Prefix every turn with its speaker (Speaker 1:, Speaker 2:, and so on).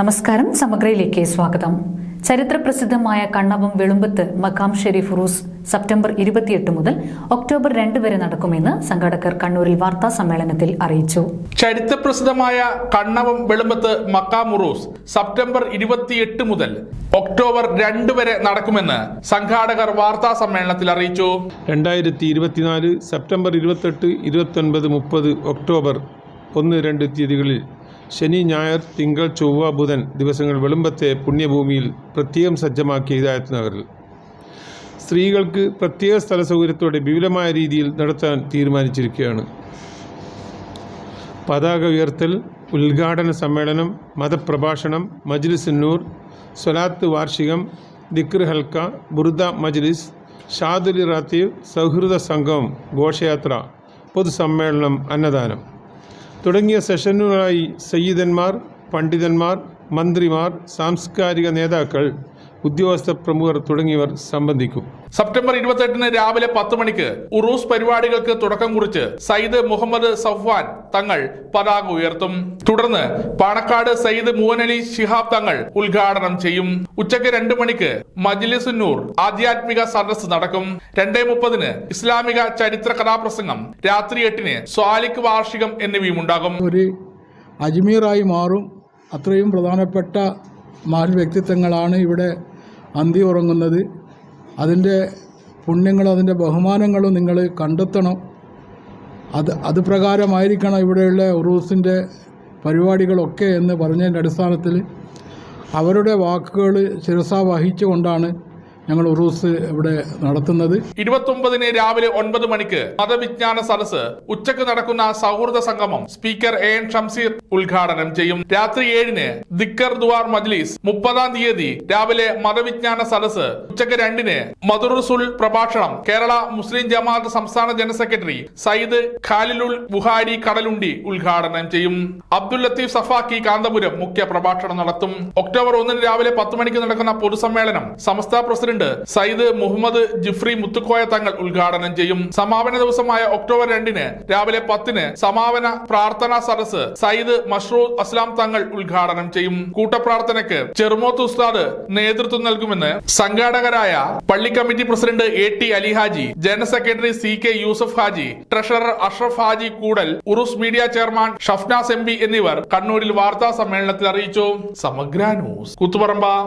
Speaker 1: നമസ്കാരം സമഗ്രയിലേക്ക് സ്വാഗതം ചരിത്രപ്രസിദ്ധമായ കണ്ണവും വെളുമ്പത്ത് മക്കാം ഷെരീഫ് റൂസ് സെപ്റ്റംബർ ഇരുപത്തിയെട്ട് മുതൽ ഒക്ടോബർ രണ്ട് വരെ നടക്കുമെന്ന് സംഘാടകർ കണ്ണൂരിൽ വാർത്താ സമ്മേളനത്തിൽ അറിയിച്ചു
Speaker 2: ചരിത്രപ്രസിദ്ധമായ കണ്ണവും വെളുമ്പത്ത് മക്കാം റൂസ് സെപ്റ്റംബർ ഇരുപത്തിയെട്ട് മുതൽ ഒക്ടോബർ രണ്ട് വരെ നടക്കുമെന്ന് സംഘാടകർ വാർത്താ സമ്മേളനത്തിൽ അറിയിച്ചു
Speaker 3: രണ്ടായിരത്തി ഇരുപത്തിനാല് സെപ്റ്റംബർ ഇരുപത്തെട്ട് ഒൻപത് മുപ്പത് ഒക്ടോബർ ഒന്ന് രണ്ട് തീയതികളിൽ ശനി ഞായർ തിങ്കൾ ചൊവ്വ ബുധൻ ദിവസങ്ങൾ വെളുമ്പത്തെ പുണ്യഭൂമിയിൽ പ്രത്യേകം സജ്ജമാക്കിയ ഹിദായത്ത് നഗറിൽ സ്ത്രീകൾക്ക് പ്രത്യേക സ്ഥല സൗകര്യത്തോടെ വിപുലമായ രീതിയിൽ നടത്താൻ തീരുമാനിച്ചിരിക്കുകയാണ് പതാക ഉയർത്തൽ ഉദ്ഘാടന സമ്മേളനം മതപ്രഭാഷണം മജ്ലിസ് നൂർ സ്വലാത്ത് വാർഷികം ദിക്ർ ഹൽക്ക ബുർദ മജ്ലിസ് ഷാദുലി റാത്തീവ് സൗഹൃദ സംഘം ഘോഷയാത്ര പൊതുസമ്മേളനം അന്നദാനം തുടങ്ങിയ സെഷനുകളായി സയ്യിദന്മാർ പണ്ഡിതന്മാർ മന്ത്രിമാർ സാംസ്കാരിക നേതാക്കൾ ഉദ്യോഗസ്ഥ പ്രമുഖർ തുടങ്ങിയവർ സംബന്ധിക്കും
Speaker 2: സെപ്റ്റംബർ ഇരുപത്തെട്ടിന് രാവിലെ പത്ത് മണിക്ക് ഉറൂസ് പരിപാടികൾക്ക് തുടക്കം കുറിച്ച് സയ്യിദ് മുഹമ്മദ് സഫ്വാൻ തങ്ങൾ പതാക ഉയർത്തും തുടർന്ന് പാണക്കാട് സയ്യിദ് മൂവനലി ശിഹാബ് തങ്ങൾ ഉദ്ഘാടനം ചെയ്യും ഉച്ചയ്ക്ക് രണ്ടു മണിക്ക് മജ്ലിസുന്നൂർ ആധ്യാത്മിക സദസ് നടക്കും രണ്ടേ മുപ്പതിന് ഇസ്ലാമിക ചരിത്ര കഥാപ്രസംഗം രാത്രി എട്ടിന് സ്വാലിക് വാർഷികം എന്നിവയും ഉണ്ടാകും
Speaker 4: ഒരു അജ്മീറായി മാറും അത്രയും പ്രധാനപ്പെട്ട മഹൽ വ്യക്തിത്വങ്ങളാണ് ഇവിടെ അന്തി ഉറങ്ങുന്നത് അതിൻ്റെ പുണ്യങ്ങളും അതിൻ്റെ ബഹുമാനങ്ങളും നിങ്ങൾ കണ്ടെത്തണം അത് അത് പ്രകാരമായിരിക്കണം ഇവിടെയുള്ള ഉറൂസിൻ്റെ പരിപാടികളൊക്കെ എന്ന് പറഞ്ഞതിൻ്റെ അടിസ്ഥാനത്തിൽ അവരുടെ വാക്കുകൾ ശിരസ വഹിച്ചുകൊണ്ടാണ് ഞങ്ങൾ ഉറൂസ് ഇവിടെ നടത്തുന്നത്
Speaker 2: ഇരുപത്തൊമ്പതിന് രാവിലെ ഒൻപത് മണിക്ക് മതവിജ്ഞാന സദസ് ഉച്ചക്ക് നടക്കുന്ന സൗഹൃദ സംഗമം സ്പീക്കർ എ എൻ ഷംസീർ ഉദ്ഘാടനം ചെയ്യും രാത്രി ഏഴിന് ദിക്കർ ദുവാർ മജ്ലിസ് മുപ്പതാം തീയതി രാവിലെ മതവിജ്ഞാന സദസ് ഉച്ചക്ക് രണ്ടിന് മദുറുസുൽ പ്രഭാഷണം കേരള മുസ്ലിം ജമാഅത്ത് സംസ്ഥാന ജനറൽ സെക്രട്ടറി സയ്യിദ് ഖാലിലുൽ ബുഹാരി കടലുണ്ടി ഉദ്ഘാടനം ചെയ്യും അബ്ദുൽ ലത്തീഫ് സഫാക്കി കാന്തപുരം മുഖ്യ പ്രഭാഷണം നടത്തും ഒക്ടോബർ ഒന്നിന് രാവിലെ പത്ത് മണിക്ക് നടക്കുന്ന പൊതുസമ്മേളനം സംസ്ഥാന പ്രസിഡന്റ് പ്രസിഡന്റ് സയ്യിദ് മുഹമ്മദ് ജിഫ്രി മുത്തുക്കോയ തങ്ങൾ ഉദ്ഘാടനം ചെയ്യും സമാപന ദിവസമായ ഒക്ടോബർ രണ്ടിന് രാവിലെ പത്തിന് സമാപന പ്രാർത്ഥനാ സദസ് സയ്യിദ് മഷ്റൂ അസ്ലാം തങ്ങൾ ഉദ്ഘാടനം ചെയ്യും കൂട്ടപ്രാർത്ഥനയ്ക്ക് ചെറുമോത്ത് ഉസ്താദ് നേതൃത്വം നൽകുമെന്ന് സംഘാടകരായ പള്ളി committee president A T Alihaji general secretary C K Yusuf Haji treasurer Ashraf Haji Koodal ഉറുസ് media chairman Shafnas M എന്നിവർ കണ്ണൂരിൽ വാർത്താ സമ്മേളനത്തിൽ അറിയിച്ചു
Speaker 1: സമഗ്ര ന്യൂസ് കുത്തുപറമ്പ